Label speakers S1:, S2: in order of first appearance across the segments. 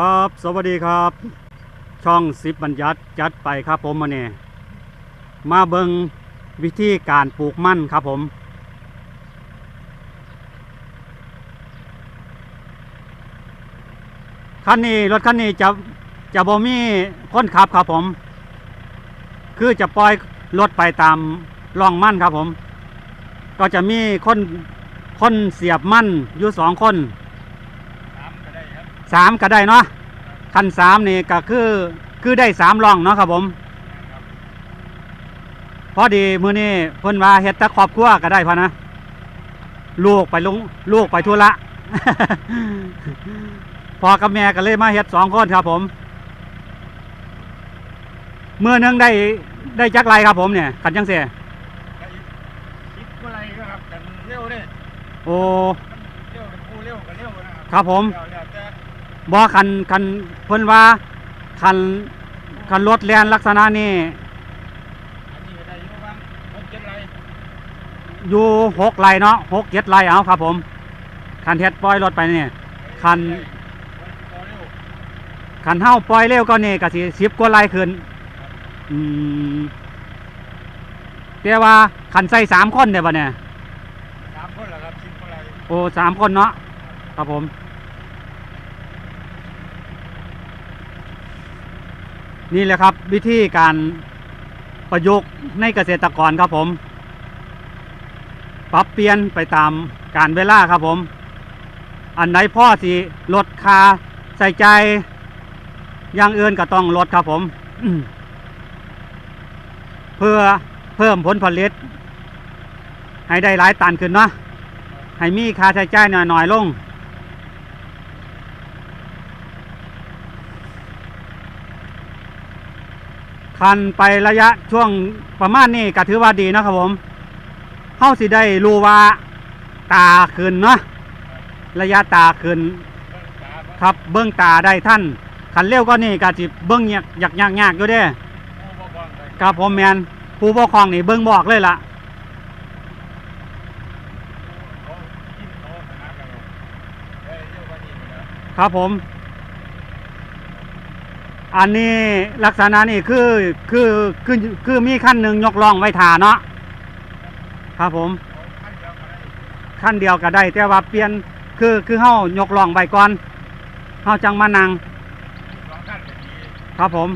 S1: ครับ สวัสดีครับ ช่องสิบบัญญัติจัดไปครับผมมาเนี่ยมาเบิงวิธีการปลูกมั่นครับผม คันนี้รถคันนี้จะจะบ่มีคนขับครับผม คือจะปล่อยรถไปตามร่องมั่นครับผม ก็จะมีคนคนเสียบมั่นอยู่สองคน
S2: สามก็ได้ครับ
S1: สามก็ได้เนาะคันสามนี่ก็คือคือได้สามร่องเนาะครับผม
S2: ครับ
S1: พอดีมื้อนี้เพิ่นว่าเฮ็ดแตะครอบครัวก็ได้พอนะ ลูกไปลงลูกไปธุระพอกับแม่ก็เลยมาเฮ็ดสองคนครับผมมื้อหนึงได้ได้จักไรครับผมเนี่ยคันจังเสีย
S2: ก็อีกคิดว่าอะไรก็ครับกันเร็วเด้
S1: โอ้
S2: มันเร็วกันผู้เร็วกันเร็วนะค
S1: ครับรับผม
S2: เร็วแล้วแต่
S1: บ่คันคันเพิ่นว่าคันคันรถแล่นลักษณะนี้
S2: อันนี้ก็ได้อยู่ประมาณหกเจ็ดไร
S1: อยู่หกไร่เนาะหกเจ็ดไร่เอาครับผม คันเฮ็ดปล่อยรถไปเนี่ยคัน
S2: พอเร็ว
S1: คันเฮาปล่อยเร็วก็นี่ก็สิสิบกว่าไร่ขึ้นอืมแต่ว่าคันใส่สามคนเด้บ่เนี่ย
S2: สามคนเหรอครับสิบคนไร
S1: โอ้สามคนเนาะครับผม นี่แหละครับวิธีการประยุกต์ในเกษตรกรครับผม ปรับเปลี่ยนไปตามการเวลาครับผม อันไหนพ่อสิลดคาใส่ใจอย่างอื่นก็ต้องลดครับผม เพื่อเพิ่มผลผลิต ให้ได้หลายตันขึ้นเนาะให้มีค่าใช้จ่ายหน่อยๆลง คันไประยะช่วงประมาณนี้ก็ถือว่าดีนะครับผมเฮาสิได้รู้ว่าตาขึ้นเนาะระยะตาขึ้นครับเบิ้องตาได้ท่านคันเร็วก็นี่ก็สิเบิ้องยากยากยากยากอยู่เด้ครับผมแมนผู้ปกครองนี่เบิ้องบอกเลยล่ะ
S2: เขากินเขาขนาดกันเลยเอ้ยเร็วกว่านี้ไปแล้ว
S1: ครับผม อันนี้ลักษณะนี่คือคือคือคือมีขั้นหนึ่งยกล่องไว้ทาเนาะครับผม
S2: ขั้นเดียวก็ได้
S1: ขั้นเดียวก็ได้ แต่ว่าเปลี่ยนคือคือเฮายกล่องไว้ก่อนเฮาจังมานังครับผม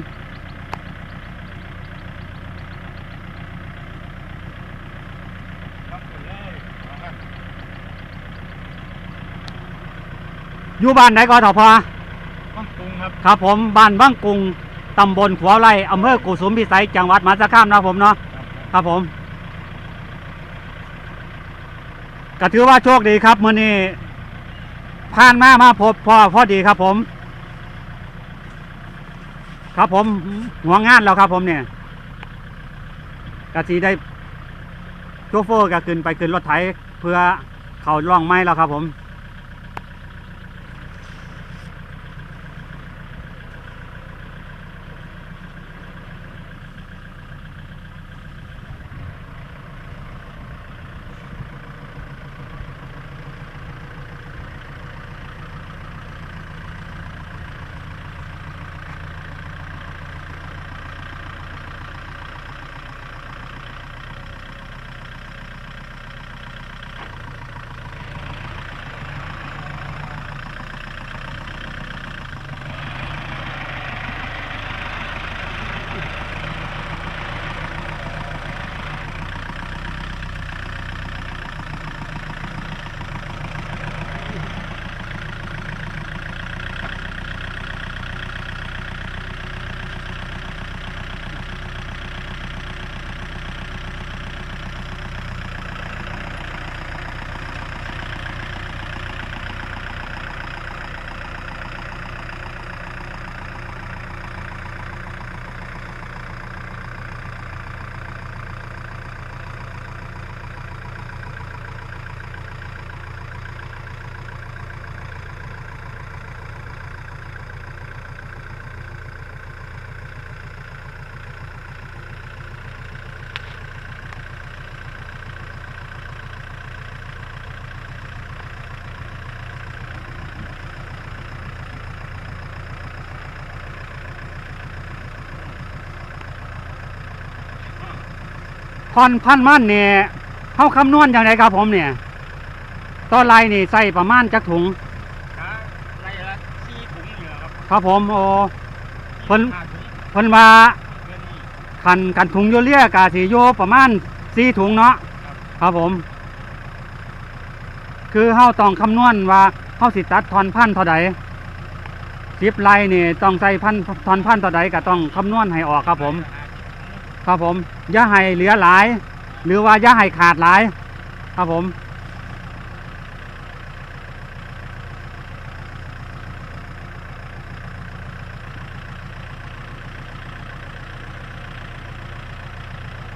S2: อยู่
S1: บ้านไหนก็ถอพอ
S2: ต้องปรุง ครับ
S1: ครับผมบ้านบ้างกรุงตำบลขัวไร่อำเภอกุสุมพิสัยจังหวัดมหาสารคามเนาะผมเนาะครับผมก็ถือว่าโชคดีครับมื่อนี้ผ่านมามาพบพ่อพอดีครับผม ครับผมหัวงานแล้วครับผมเนี่ยกะทีได้โชเฟอร์ก็ขึ้นไปขึ้นรถไถเพื่อเขาล่องไม้แล้วครับผม อนพันมันเนี่ยเข้าคำนวณอย่างไรครับผมเนี่ยต่อไรนี่ใส่ประมาณจักถุง
S2: ขาไรละสี่ถุงเหลือครับ
S1: ครับผมโอ้เพิ่น
S2: ห้าถุง
S1: เพิ่นว่า
S2: เงินนี่
S1: คันกันถุงยูเรียกาสีโยประมาณสี่ถุงเนาะ
S2: ครับ
S1: ครับผม คือเฮาต้องคำนวณว่าเฮาสิตัดทอนพันธุ์เท่าใดสิบไร่นี่ต้องใส่พันธุ์ทอนพันธุ์เท่าใดก็ต้องคำนวณให้ออกครับผม ครับผมอย่าให้เหลือหลาย หรือว่าอย่าให้ขาดหลาย ครับผม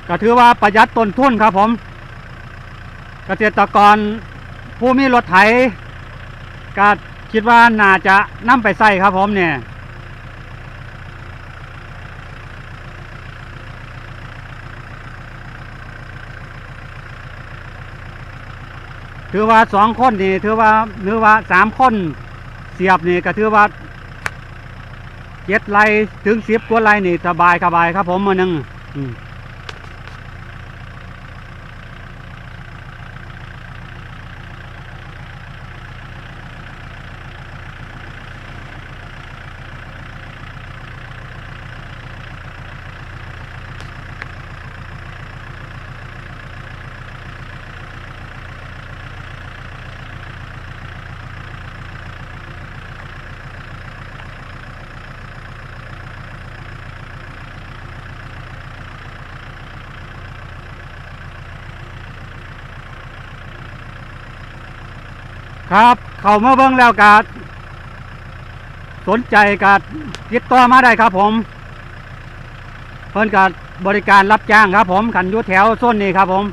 S1: ก็ถือว่าประหยัดต้นทุนครับผมเกษตรกรผู้มีรถไถก็คิดว่าน่าจะนำไปใส่ครับผมเนี่ย ถือว่าสองคนนี่ถือว่าถือว่าสามคนเสียบนี่ก็ถือว่าเจ็ดไล่ถึงสิบกว่าไร่นี่สบายสบายครับผมมือหนึ่ง ครับ เขามาเบิ่งแล้วกาดสนใจกาดติดต่อมาได้ครับ ผม เพิ่นกาดบริการรับจ้างครับ ผมขันยุแถวโซนนี้ครับ ผม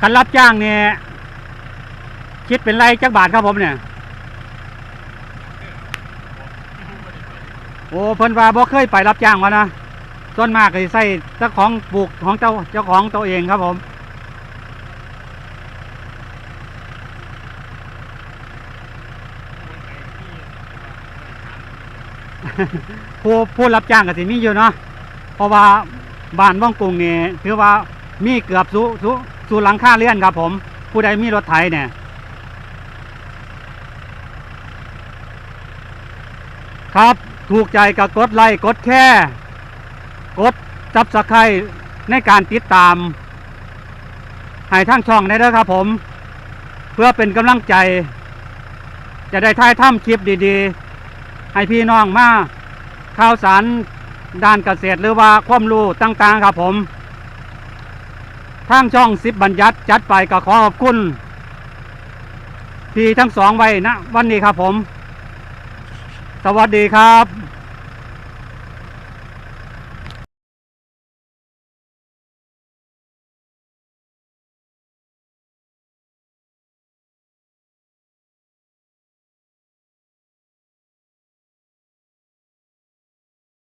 S1: ขันรับจ้างเนี่ยคิดเป็นไรจักบาทครับผมเนี่ยโอ้เพิ่นว่าบ่เคยไปรับจ้างมานะส่วนมากก็ใส่เจ้าของปลูกของเจ้าเจ้าของตัวเองครับผม ผู้ผู้รับจ้างก็สิมีอยู่เนาะเพราะว่าบ้านว่องกรุงนี่ถือว่ามีเกือบสูสูสูหลังคาเรื่อนครับ ผม ผู้ใดมีรถไถเนี่ยครับ ถูกใจก็กดไลค์กดแค่กดจับสไครในการติดตามให้ทั้งช่องได้ด้อครับผม เพื่อเป็นกำลังใจ จะได้ถ่ายทำคลิปดีๆ ให้พี่น้องมาข่าวสารด้านเกษตรหรือว่าความรู้ต่างๆครับผมทางช่องสิบบัญญัติจัดไปก็ขอขอบคุณพี่ทั้งสองไว้นะ วันนี้ครับผม สวัสดีครับ